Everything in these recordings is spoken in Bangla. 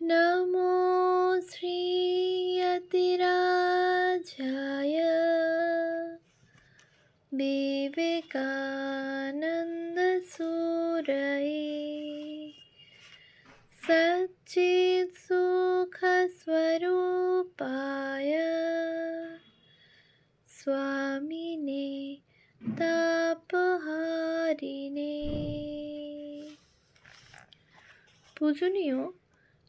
नमो श्रीयतिराजाय विवेकानन्दसूरये सच्चित्सुखस्वरूपाय स्वामिने তাপহারিণে পূজনীয়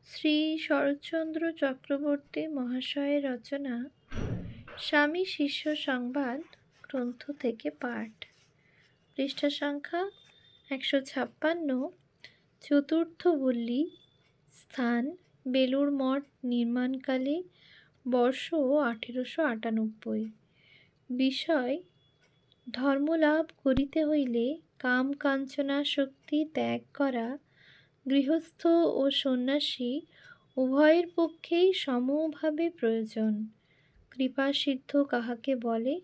শ্রী শরৎচন্দ্র চক্রবর্তী মহাশয়ের রচনা, স্বামী শিষ্য সংবাদ, গ্রন্থ থেকে পাঠ। পৃষ্ঠা সংখ্যা একশো ছাপ্পান্ন, চতুর্থ বল্লী, স্থান বেলুড় মঠ, নির্মাণকালে বর্ষ আঠেরোশো আটানব্বই। বিষয়, ধর্মলাভ করিতে হইলে কাম কাঞ্চনা শক্তি ত্যাগ করা গৃহস্থ ও সন্ন্যাসী উভয়ের পক্ষেই সমভাবে প্রয়োজন। কৃপা সিদ্ধ কাহাকে বলে,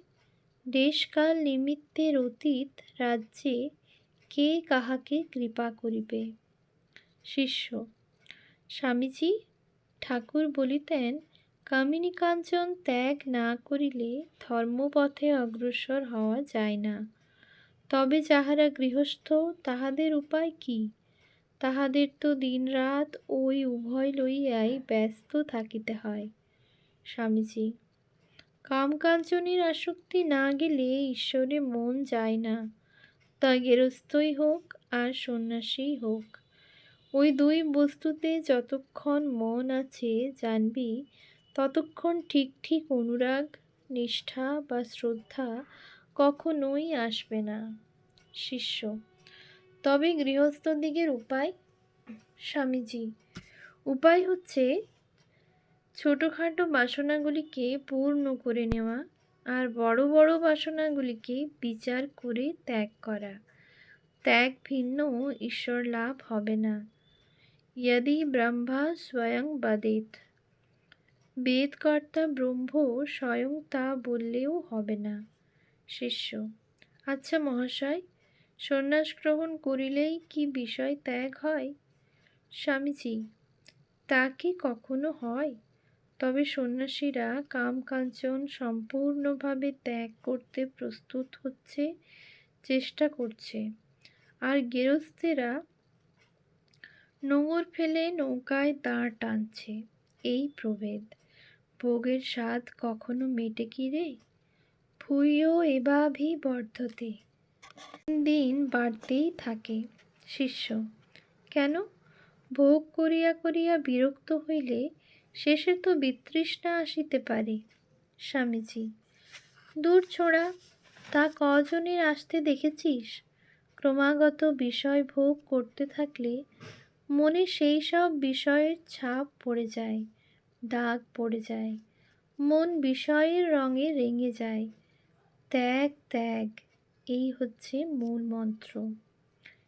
দেশকাল নিমিত্তের অতীত রাজ্যে কে কাহাকে কৃপা করিবে? শিষ্য, স্বামীজি, ঠাকুর বলিতেন, কামিনী কাঞ্চন ত্যাগ না করিলে ধর্মপথে অগ্রসর হওয়া যায় না। তবে যাহারা গৃহস্থ, তাহাদের উপায় কি? তাহাদের তো দিনরাত ওই উভয় লইয়াই ব্যস্ত থাকিতে হয়। স্বামীজি, কামকাঞ্চনের আসক্তি না গেলে ঈশ্বরে মন যায় না। তা গেরস্থই হোক আর সন্ন্যাসী হোক। ওই দুই বস্তুতে যতক্ষণ মন আছে জানবি, ততক্ষণ ঠিক ঠিক অনুরাগ, নিষ্ঠা বা শ্রদ্ধা কখনোই আসবে না। শিষ্য তবে গৃহস্থদিগের উপায়, স্বামীজি, উপায় হচ্ছে ছোটোখাটো বাসনাগুলিকে পূর্ণ করে নেওয়া আর বড় বড় বাসনাগুলিকে বিচার করে ত্যাগ করা। ত্যাগ ভিন্ন, ঈশ্বর লাভ হবে না। यदि ব্রহ্মা স্বয়ং বাদেত। বেদকর্তা ব্রহ্ম স্বয়ং তা বললেও হবে না। শিষ্য আচ্ছা মহাশয় সন্ন্যাস গ্রহণ করিলেই কি বিষয় ত্যাগ হয়? স্বামীজি, তা কি কখনো হয়? তবে সন্ন্যাসীরা কাম কাঞ্চন সম্পূর্ণভাবে ত্যাগ করতে প্রস্তুত হচ্ছে, চেষ্টা করছে। আর গেরস্থেরা নোঙর ফেলে নৌকায় দাঁড় টানছে। এই প্রভেদ, ভোগের স্বাদ কখনো মেটে কি রে? ভুইও এবাভি বর্ধতে দিন বাড়তেই থাকে, শিষ্য। কেন? ভোগ করিয়া করিয়া বিরক্ত হইলে শেষে তো বিতৃষ্ণা আসিতে পারে, স্বামীজি। দূর ছোড়া, তা কজনের আসতে দেখেছিস? ক্রমাগত বিষয় ভোগ করতে থাকলে মনে সেই সব বিষয়ের ছাপ পড়ে যায়, দাগ পড়ে যায়। মন বিষয়ের রঙে রেঙে যায়। ত্যাগ ত্যাগ। এই হচ্ছে মূল মন্ত্র।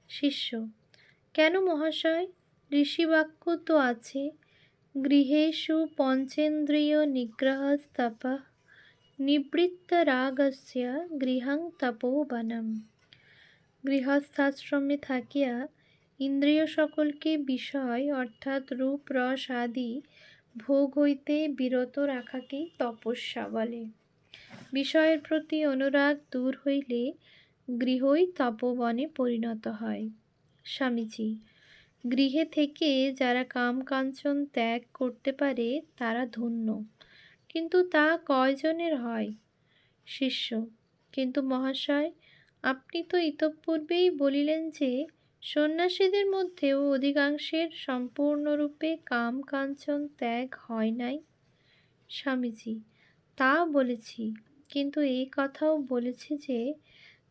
শিষ্য, কেন মহাশয়, ঋষিবাক্য তো আছে, গৃহেষু পঞ্চেন্দ্রিয় নিগ্রহ স্তপ রাগস্য গৃহং তপোবনম গৃহস্থাশ্রমে থাকিয়া ইন্দ্রিয় সকলকে বিষয় অর্থাৎ রূপ, রস আদি ভোগ হইতে বিরত রাখাকেই তপস্যা বলে। বিষয়ের প্রতি অনুরাগ দূর হইলে গৃহই তপবনে পরিণত হয়। স্বামীজি, গৃহে থেকে যারা কাম কাঞ্চন ত্যাগ করতে পারে, তারা ধন্য। কিন্তু তা কয়জনের হয়? শিষ্য, কিন্তু মহাশয়, আপনি তো ইতঃপূর্বেই বলিলেন যে, সন্ন্যাসীদের মধ্যেও অধিকাংশের সম্পূর্ণরূপে কাম কাঞ্চন ত্যাগ হয় নাই। স্বামীজি, তা বলেছি। কিন্তু এই কথাও বলেছি যে,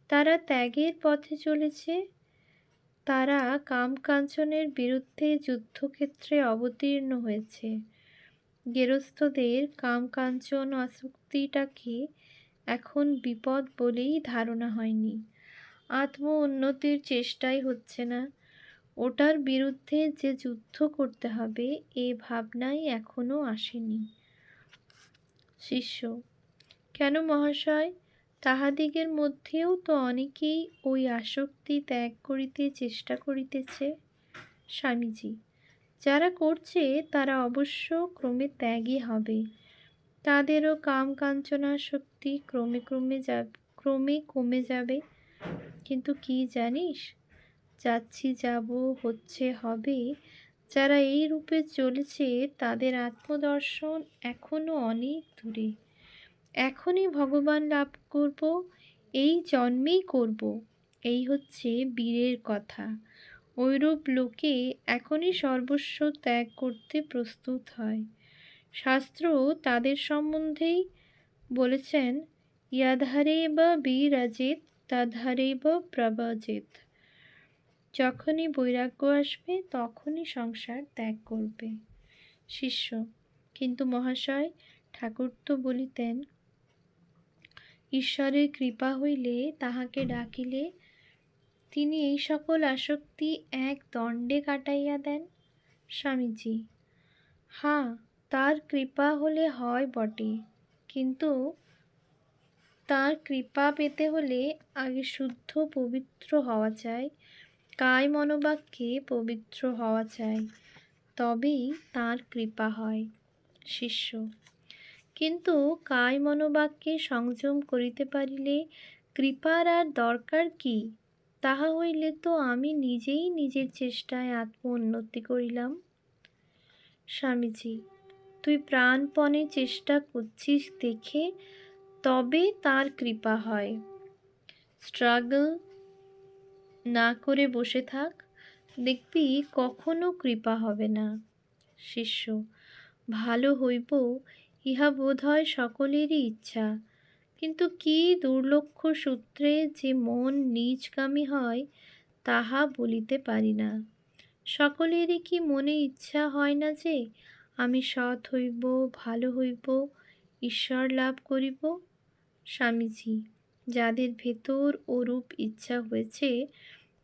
তারা ত্যাগের পথে চলেছে। তারা কাম কাঞ্চনের বিরুদ্ধে যুদ্ধক্ষেত্রে অবতীর্ণ হয়েছে। গেরস্থদের কাম কাঞ্চন আসক্তিটাকে এখন বিপদ বলেই ধারণা হয়নি। আত্ম উন্নতির চেষ্টাই হচ্ছে না। ওটার বিরুদ্ধে যে যুদ্ধ করতে হবে, এ ভাবনাই এখনও আসেনি। শিষ্য কেন মহাশয়? তাহাদিগের মধ্যেও তো অনেকেই ওই আসক্তি ত্যাগ করিতে চেষ্টা করিতেছে। স্বামীজি, যারা করছে তারা অবশ্য ক্রমে ত্যাগই হবে। তাদেরও কাম কাঞ্চনা শক্তি ক্রমে ক্রমে যা, ক্রমে কমে যাবে। কিন্তু কি জানিস? যাচ্ছি যাব, হচ্ছে হবে। যারা এই রূপে চলেছে তাদের আত্মদর্শন এখনও অনেক দূরে। এখনই ভগবান লাভ করব, এই জন্মেই করব। এই হচ্ছে বীরের কথা। ঐরূপ লোকে এখনই সর্বস্ব ত্যাগ করতে প্রস্তুত হয়। শাস্ত্র তাদের সম্বন্ধেই বলেছেন, ইয়াধারে বা বীরাজিত, তাধারে বা প্রবাজিত যখনই বৈরাগ্য আসবে, তখনই সংসার ত্যাগ করবে। শিষ্য। কিন্তু মহাশয় ঠাকুর তো বলিতেন ঈশ্বরের কৃপা হইলে তাহাকে ডাকিলে তিনি এই সকল আসক্তি এক দণ্ডে কাটাইয়া দেন। স্বামীজি হ্যাঁ তার কৃপা হলে হয় বটে, কিন্তু তার কৃপা পেতে হলে আগে শুদ্ধ পবিত্র হওয়া চাই, কায় মনোবাক্যে পবিত্র হওয়া চাই, তবেই তার কৃপা হয়। শিষ্য কিন্তু কায় মনোবাক্যে সংযম করিতে পারিলে কৃপার আর দরকার কি? তাহা হইলে তো আমি নিজেই নিজের চেষ্টায় আত্ম উন্নতি করিলাম। স্বামীজি, তুই প্রাণপণে চেষ্টা করছিস দেখে তবে তার কৃপা হয়। স্ট্রাগল না করে বসে থাক, দেখবি কখনো কৃপা হবে না। শিষ্য, ভালো হইব ইহা বোধ হয় সকলেরই ইচ্ছা। কিন্তু কি দুর্লক্ষ সূত্রে যে মন নিজগামী হয়, তাহা বলিতে পারি না। সকলেরই কি মনে ইচ্ছা হয় না যে, আমি সৎ হইব, ভালো হইব, ঈশ্বর লাভ করিব? স্বামীজি, যাদের ভেতর ওরূপ ইচ্ছা হয়েছে,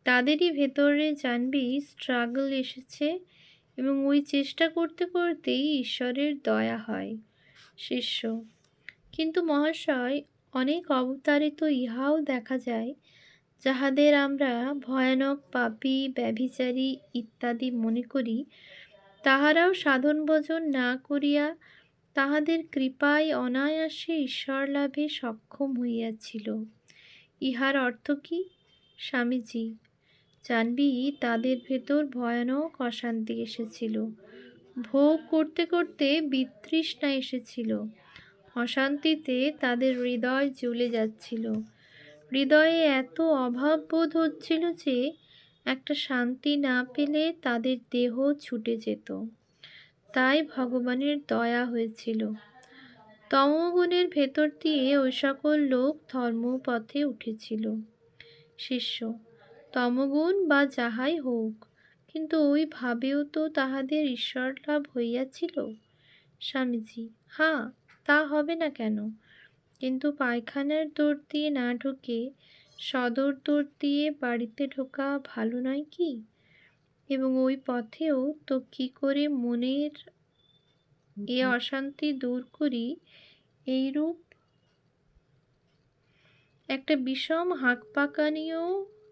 তাদেরই ভেতরে জানবি স্ট্রাগল এসেছে এবং ওই চেষ্টা করতে করতেই ঈশ্বরের দয়া হয়। শিষ্য। কিন্তু মহাশয়, অনেক অবতারে তো ইহাও দেখা যায়, যাহাদের আমরা ভয়ানক পাপী, ব্যভিচারী ইত্যাদি মনে করি, তাহারাও সাধন ভোজন না করিয়া তাহাদের কৃপায় অনায়াসে ঈশ্বর লাভে সক্ষম হইয়াছিল। ইহার অর্থ কি? স্বামীজি, জানবি তাদের ভেতর ভয়ানক অশান্তি এসেছিল। ভোগ করতে করতে বিতৃষ্ণা এসেছিল। অশান্তিতে তাদের হৃদয় জ্বলে যাচ্ছিল। হৃদয়ে এত অভাব বোধ হচ্ছিল যে একটা শান্তি না পেলে তাদের দেহ ছুটে যেত। তাই ভগবানের দয়া হয়েছিল। তমগুণের ভেতর দিয়ে ওই সকল লোক ধর্মপথে উঠেছিল। শিষ্য, তমগুণ বা যাহাই হোক কিন্তু ওই ভাবেও তো তাহাদের ঈশ্বর লাভ হইয়াছিল? স্বামীজি হ্যাঁ তা হবে না কেন? কিন্তু পায়খানার দৌড় দিয়ে না ঢুকে সদর দৌড় দিয়ে বাড়িতে ঢোকা ভালো নয় কি? এবং ওই পথেও তো কি করে মনের এ অশান্তি দূর করি এইরূপ? একটা বিষম হাঁক পাকানিও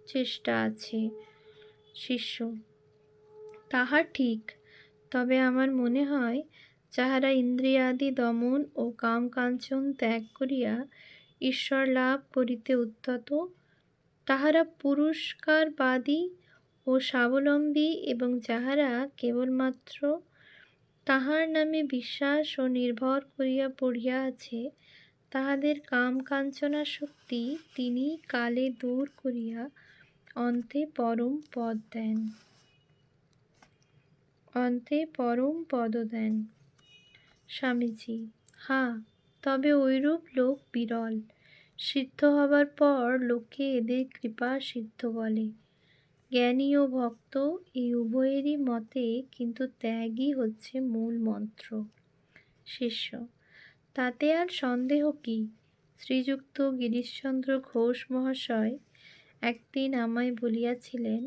চেষ্টা আছে শিষ্য। তাহা ঠিক। তবে আমার মনে হয়, যাহারা ইন্দ্রিয়াদি দমন ও কাম কাঞ্চন ত্যাগ করিয়া ঈশ্বর লাভ করিতে উদ্যত, তাহারা পুরস্কারবাদী ও স্বাবলম্বী এবং যাহারা কেবলমাত্র তাহার নামে বিশ্বাস ও নির্ভর করিয়া পড়িয়া আছে, তাহাদের কাম কাঞ্চনা শক্তি তিনি কালে দূর করিয়া অন্তে পরম পদ দেন। অন্তে পরম পদ দেন স্বামীজি হ্যাঁ তবে ওইরূপ লোক বিরল। সিদ্ধ হবার পর লোকে এদের কৃপা সিদ্ধ বলে। জ্ঞানী ও ভক্ত এই উভয়েরই মতে কিন্তু ত্যাগই হচ্ছে মূল মন্ত্র। শিষ্য, তাতে আর সন্দেহ কি? শ্রীযুক্ত গিরিশচন্দ্র ঘোষ মহাশয় একদিন আমায় বলিয়াছিলেন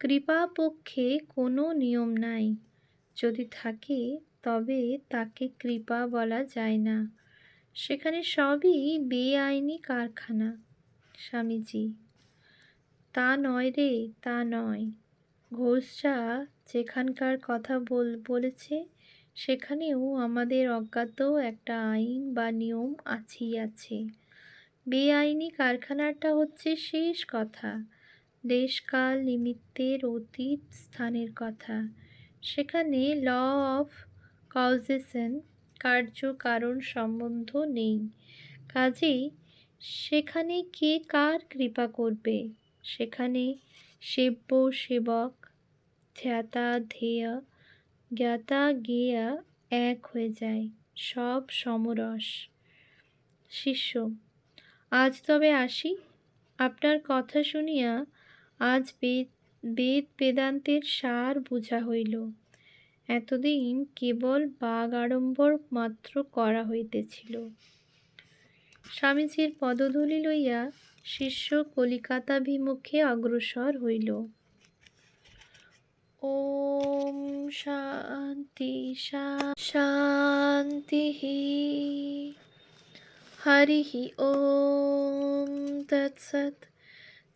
কৃপা পক্ষে কোনো নিয়ম নাই। যদি থাকে, তবে তাকে কৃপা বলা যায় না। সেখানে সবই বেআইনি কারখানা, স্বামীজি। তা নয় রে, তা নয়। ঘোষরা যেখানকার কথা বল, বলেছে, সেখানেও আমাদের অজ্ঞাত একটা আইন বা নিয়ম আছেই আছে। বেআইনি কারখানাটা হচ্ছে শেষ কথা। দেশকাল নিমিত্তের অতীত স্থানের কথা। সেখানে ল অফ কজেশন কার্য কারণ সম্বন্ধ নেই। কাজেই সেখানে কে কার কৃপা করবে? সেখানে সেব্য, সেবক, ধ্যাতা ধেয়া জ্ঞাতা গেয়া এক হয়ে যায়। সব সমরস। শিষ্য, আজ তবে আসি। আপনার কথা শুনিয়া আজ বেদ বেদ বেদান্তের সার বুঝা হইল। এতদিন কেবল বাগ আড়ম্বর মাত্র করা হইতেছিল। স্বামীজির পদধূলি লইয়া শিষ্য কলিকাতাভিমুখে অগ্রসর হইল। ওম শান্তি শান্তি হরি ওম তৎসৎ।